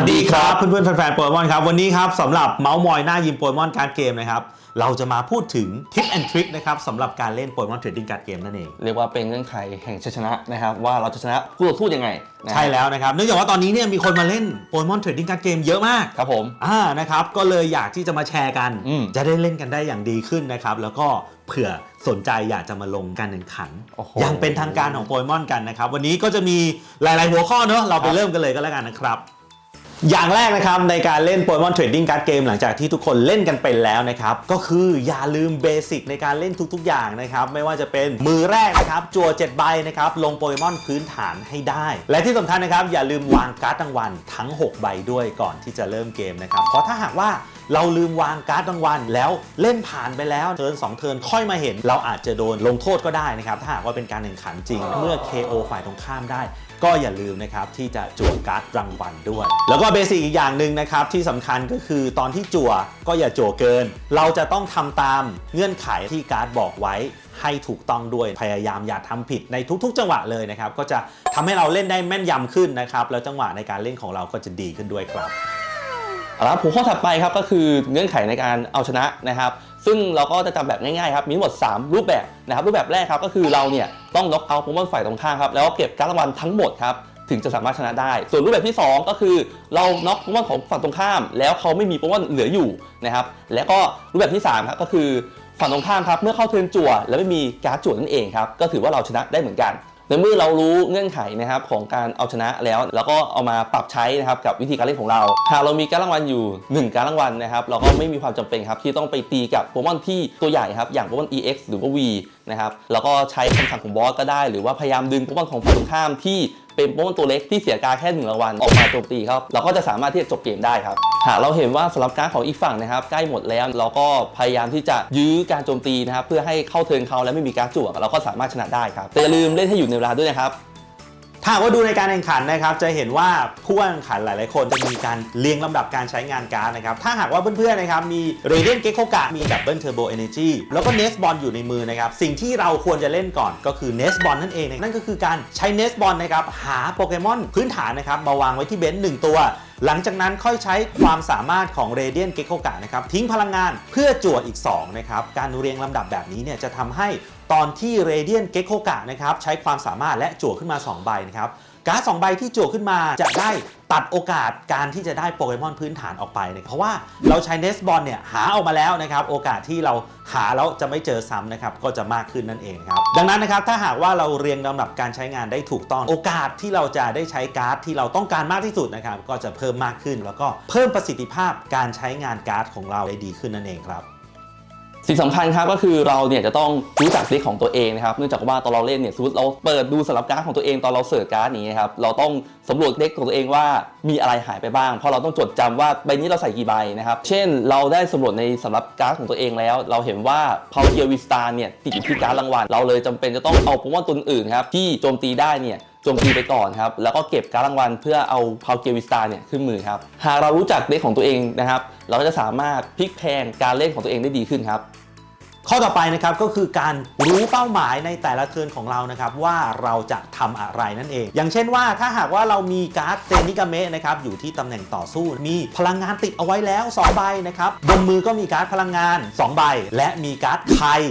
วัสดีครับเพื่อนๆแฟนๆโปเกมอนครับวันนี้ครับสำหรับเมาส์มอยหน้ายิมโปเกมอนการ์ดเกมนะครับเราจะมาพูดถึงทิปแอนทริคนะครับสำหรับการเล่นโปเกมอนเทรดดิ้งการ์ดเกมนั่นเอง เรียกว่าเป็นเงื่อนไขแห่งชัยชนะนะครับ ว่าเราจะชนะคู่ต่อสู้ยังไงนะใช่แล้วนะครับเนื่องจากว่าตอนนี้เนี่ยมีคนมาเล่นโปเกมอนเทรดดิ้งการ์ดเกมเยอะมากครับผมอ่านะครับก็เลยอยากที่จะมาแชร์กัน อืม จะได้เล่นกันได้อย่างดีขึ้นนะครับแล้วก็เผื่อสนใจอยากจะมาลงการแข่งขันโอ้โห อย่างเป็นทางการของโปเกมอนกันนะครับวันนี้ก็จะมีหลาย ๆ หัวข้อเนอะเราไปครับเริ่มกันเลยก็แล้วกันนะครับ อย่างแรกนะครับในการเล่นโปเกมอนเทรดดิ้งการ์ดเกมหลังจากที่ทุกคนเล่นกันเป็นแล้วนะครับ ก็คืออย่าลืมเบสิกในการเล่นทุกๆ อย่างนะครับ ไม่ว่าจะเป็นมือแรกนะครับ จั่ว7ใบนะครับ ลงโปเกมอนพื้นฐานให้ได้ และที่สำคัญนะครับ อย่าลืมวางการ์ดรางวัลทั้ง 6 ใบด้วยก่อนที่จะเริ่มเกมนะครับ เพราะถ้าหากว่า เราลืมวางการ์ดรางวัลแล้วเล่นผ่านไปแล้วเทิร์น2เทิร์นค่อยมาเห็น เราอาจจะโดนลงโทษก็ได้นะครับ ถ้าหากว่าเป็นการแข่งขันจริง เมื่อ KO ฝ่ายตรงข้ามได้ ก็อย่าลืมนะครับที่จะจั่วการ์ดรางวัลด้วย แล้วก็เบสิกอีกอย่างหนึ่งนะครับที่สำคัญก็คือตอนที่จั่วก็อย่าจั่วเกิน เราจะต้องทำตามเงื่อนไขที่การ์ดบอกไว้ให้ถูกต้องด้วยพยายามอย่าทำผิดในทุกๆ จังหวะเลยนะครับก็จะทำให้เราเล่นได้แม่นยำขึ้นนะครับแล้วจังหวะในการเล่นของเราก็จะดีขึ้นด้วยครับ เอาละหัวข้อถัดไปครับก็คือเงื่อนไขในการเอาชนะนะครับ ซึ่งเราก็จะจำแบบง่ายๆครับมีทั้งหมด 3 รูปแบบนะครับรูปแบบแรกครับก็คือเราเนี่ยต้องน็อกเอาท์โปเกมอนฝ่ายตรงข้ามครับแล้วก็เก็บการดรางวัลทั้งหมดครับถึงจะสามารถชนะได้ ส่วนรูปแบบที่ 2 ก็คือ เราน็อกโปเกมอนของฝั่งตรงข้าม แล้วเขาไม่มีโปเกมอนเหลืออยู่นะครับแล้วก็รูปแบบที่3ครับก็คือฝั่งตรงข้ามครับเมื่อเข้าเทิร์นจั่วแล้วไม่มีการ์ดจั่วนั่นเองครับก็ถือว่าเราชนะได้เหมือนกัน ในเมื่อเรารู้เงื่อนไขนะครับของการเอาชนะแล้วเราก็เอามาปรับใช้นะครับกับวิธีการเล่นของเราหากเรามีการรางวัลอยู่ 1 การรางวัลนะครับเราก็ไม่มีความจำเป็นครับที่ต้องไปตีกับโปเกมอนที่ตัวใหญ่ครับอย่างโปเกมอน EX หรือว่า V นะครับแล้วก็ใช้คำสั่งของบอสก็ได้ หรือว่าพยายามดึงโปเกมอนของฝั่งตรงข้ามที่เป็นโปเกมอนตัวเล็กที่เสียการแค่หนึ่งรางวัลออกมาโจมตีครับเราก็จะสามารถที่จะจบเกมได้ครับ หากเราเห็นว่าสำหรับการดของอีกฝั่งนะครับใกล้หมดแล้วเราก็พยายามที่จะยื้อการโจมตีนะครับเพื่อให้เข้าเทิร์นเขาและไม่มีการจั่วเราก็สามารถชนะได้ครับแต่อย่าลืมเล่นให้อยู่ในเวลาด้วยนะครับ หากว่าดูในการแข่งขันนะครับ จะเห็นว่าผู้แข่งขันหลาย ๆ คนจะมีการเรียงลำดับการใช้งานการ์ดนะครับ ถ้าหากว่าเพื่อน ๆ นะครับ มี Radiant Gecko กะมี Double Turbo Energy แล้วก็ Nest Ball อยู่ในมือนะครับ สิ่งที่เราควรจะเล่นก่อนก็คือ Nest Ball นั่นเอง นั่นก็คือการใช้ Nest Ball นะครับ หาโปเกมอนพื้นฐานนะครับ มาวางไว้ที่เบนซ์หนึ่งตัวหลังจากนั้นค่อยใช้ความสามารถของ Radiant Gecko กะนะครับทิ้งพลังงานเพื่อจั่วอีก2นะครับการเรียงลำดับแบบนี้เนี่ยจะทำให้ ตอนที่ Radiant Gecko กะนะครับใช้ความสามารถและจั่วขึ้นมา 2 ใบนะครับการ์ดสองใบที่จั่วขึ้นมาจะได้ตัดโอกาสการที่จะได้โปเกมอนพื้นฐานออกไปนะเพราะว่าเราใช้เนสบอลเนี่ยหาออกมาแล้วนะครับ โอกาสที่เราหาแล้วจะไม่เจอซ้ำนะครับก็จะมากขึ้นนั่นเองครับ ดังนั้นนะครับถ้าหากว่าเราเรียงลำดับการใช้งานได้ถูกต้อง โอกาสที่เราจะได้ใช้การ์ดที่เราต้องการมากที่สุดนะครับก็จะเพิ่มมากขึ้น แล้วก็เพิ่มประสิทธิภาพการใช้งานการ์ดของเราได้ดีขึ้นนั่นเองครับ สิ่งสำคัญครับก็คือเราเนี่ยจะต้องรู้จักเด็กของตัวเองนะครับเนื่องจากว่าตอนเราเล่นเนี่ยสมมติเราเปิดดูสำหรับการ์ดของตัวเองตอนเราเสิร์ชการ์ดนี้ครับเราต้องสำรวจเด็กของตัวเองว่ามีอะไรหายไปบ้าง เพราะเราต้องจดจำว่าใบนี้เราใส่กี่ใบนะครับเช่น เราได้สำรวจในสำหรับการ์ดของตัวเองแล้ว เราเห็นว่าพาวเกียวิสตาเนี่ยติดอยู่ที่การ์ดรางวัลเราเลยจำเป็นจะต้องเอาโปเกมอนตัวอื่นครับที่โจมตีได้เนี่ยโจมตีไปก่อนครับ แล้วก็เก็บการดรางวัลเพื่อเอาพาวเกวิสตาเนี่ยขึ้นมือครับ หากเรารู้จักเด็กของตัวเองนะครับ เราก็จะสามารถพลิกแพงการเล่นของตัวเองได้ดีขึ้นครับ ข้อต่อไปนะครับก็คือการรู้เป้าหมายในแต่ละเทิร์นของเรานะครับว่าเราจะทำอะไรนั่นเอง อย่างเช่นว่าถ้าหากว่าเรามีการ์ดเซนิกาเมะนะครับอยู่ที่ตำแหน่งต่อสู้ มีพลังงานติดเอาไว้แล้ว 2 ใบนะครับบนมือก็มีการ์ดพลังงาน 2 ใบ และมีการ์ดไทย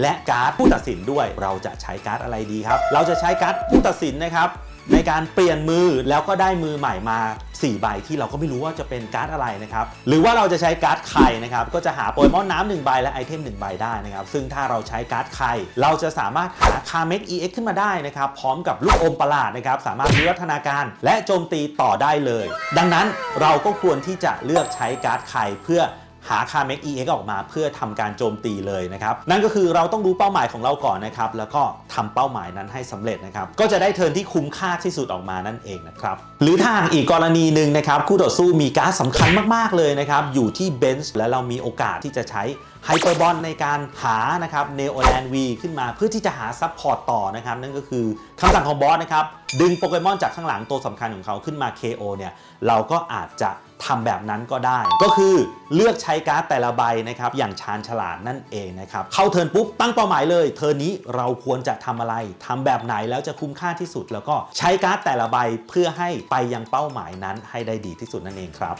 และการ์ดผู้ตัดสินด้วย เราจะใช้การ์ดอะไรดีครับ เราจะใช้การ์ดผู้ตัดสินนะครับในการเปลี่ยนมือแล้วก็ได้มือใหม่มา 4 ใบที่เราก็ไม่รู้ว่าจะเป็นการ์ดอะไรนะครับ หรือว่าเราจะใช้การ์ดไข่นะครับ ก็จะหาโปเกมอนน้ำหนึ่งใบและไอเทมหนึ่งใบได้นะครับ ซึ่งถ้าเราใช้การ์ดไข่เราจะสามารถหาคาเมก EX ขึ้นมาได้นะครับ พร้อมกับลูกอมประหลาดนะครับ สามารถวิวัฒนาการและโจมตีต่อได้เลย ดังนั้นเราก็ควรที่จะเลือกใช้การ์ดไข่เพื่อ หาคาเมก EX ออกมาเพื่อทำการโจมตีเลยนะครับ นั่นก็คือเราต้องรู้เป้าหมายของเราก่อนนะครับ แล้วก็ทำเป้าหมายนั้นให้สำเร็จนะครับ ก็จะได้เทิร์นที่คุ้มค่าที่สุดออกมานั่นเองนะครับ หรือถ้าอีกกรณีหนึ่งนะครับ คู่ต่อสู้มีการ์ดสำคัญมาก ๆ เลยนะครับ อยู่ที่เบนช์และเรามีโอกาสที่จะใช้ไฮเปอร์บอลในการหานะครับเนโอแลนวีขึ้นมาเพื่อที่จะหาซับพอร์ตต่อนะครับ นั่นก็คือคำสั่งของบอสนะครับ ดึงโปเกมอนจากข้างหลังตัวสำคัญของเขาขึ้นมา KO เนี่ยเราก็อาจจะ ทำแบบนั้นก็ได้ ก็คือเลือกใช้การ์ดแต่ละใบนะครับอย่างชาญฉลาดนั่นเองนะครับเข้าเทิร์นปุ๊บตั้งเป้าหมายเลย เทิร์นนี้เราควรจะทำอะไรทำแบบไหนแล้วจะคุ้มค่าที่สุด แล้วก็ใช้การ์ดแต่ละใบเพื่อให้ไปยังเป้าหมายนั้นให้ได้ดีที่สุดนั่นเองครับ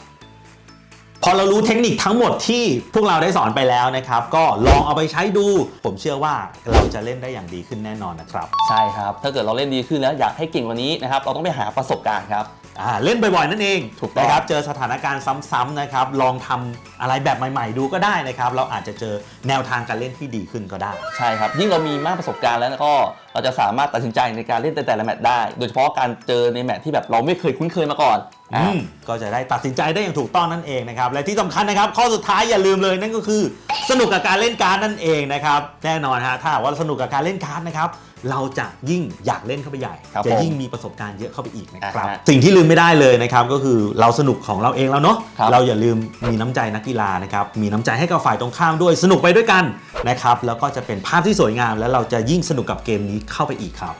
พอเรารู้เทคนิคทั้งหมดที่พวกเราได้สอนไปแล้วนะครับ ก็ลองเอาไปใช้ดู ผมเชื่อว่าเราจะเล่นได้อย่างดีขึ้นแน่นอนนะครับ ใช่ครับ ถ้าเกิดเราเล่นดีขึ้นแล้วอยากให้เก่งกว่านี้นะครับ เราต้องไปหาประสบการณ์ครับ อ่าเล่นบ่อยๆนั่นเองถูกต้อง นะครับเจอสถานการณ์ซ้ำๆนะครับลองทำอะไรแบบใหม่ ๆ ดูก็ได้นะครับ เราอาจจะเจอแนวทางการเล่นที่ดีขึ้นก็ได้ ใช่ครับ ยิ่งเรามีมากประสบการณ์แล้วก็เราจะสามารถตัดสินใจในการเล่นแต่ละแมตช์ได้ โดยเฉพาะการเจอในแมตช์ที่แบบเราไม่เคยคุ้นเคยมาก่อน อือ่ามก็จะได้ตัดสินใจได้อย่างถูกต้องนั่นเองนะครับ และที่สำคัญนะครับ ข้อสุดท้ายอย่าลืมเลยนั่นก็คือ สนุกกับการเล่นการ์ดนั่นเองนะครับแน่นอนฮะถ้าหากว่าสนุกกับการเล่นการ์ดนะครับเราจะยิ่งอยากเล่นเข้าไปใหญ่ครับจะผมยิ่งมีประสบการณ์เยอะเข้าไปอีกนะครับอ่าฮะสิ่งที่ลืมไม่ได้เลยนะครับก็คือเราสนุกของเราเองแล้วเนาะครับเราอย่าลืมมีน้ำใจนักกีฬานะครับมีน้ำใจให้กับฝ่ายตรงข้ามด้วยสนุกไปด้วยกันนะครับแล้วก็จะเป็นภาพที่สวยงาม แล้วเราจะยิ่งสนุกกับเกมนี้เข้าไปอีกครับ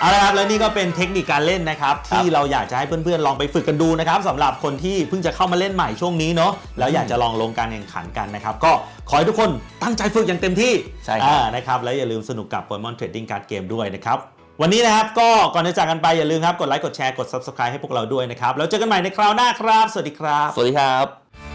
เอาละครับและนี่ก็เป็นเทคนิคการเล่นนะครับ ที่เราอยากจะให้เพื่อนๆลองไปฝึกกันดูนะครับสำหรับคนที่เพิ่งจะเข้ามาเล่นใหม่ช่วงนี้เนาะแล้วอยากจะลองลงการแข่งขันกันนะครับ ก็ขอให้ทุกคนตั้งใจฝึกอย่างเต็มที่ใช่ครับ อ่านะครับแล้วอย่าลืมสนุกกับ Pokemon Trading Card Game ด้วยนะครับ วันนี้นะครับก็ก่อนจะจากกันไปอย่าลืมครับกดไลค์กดแชร์กด Subscribe ให้พวกเราด้วยนะครับแล้วเจอกันใหม่ในคราวหน้าครับ สวัสดีครับ สวัสดีครับ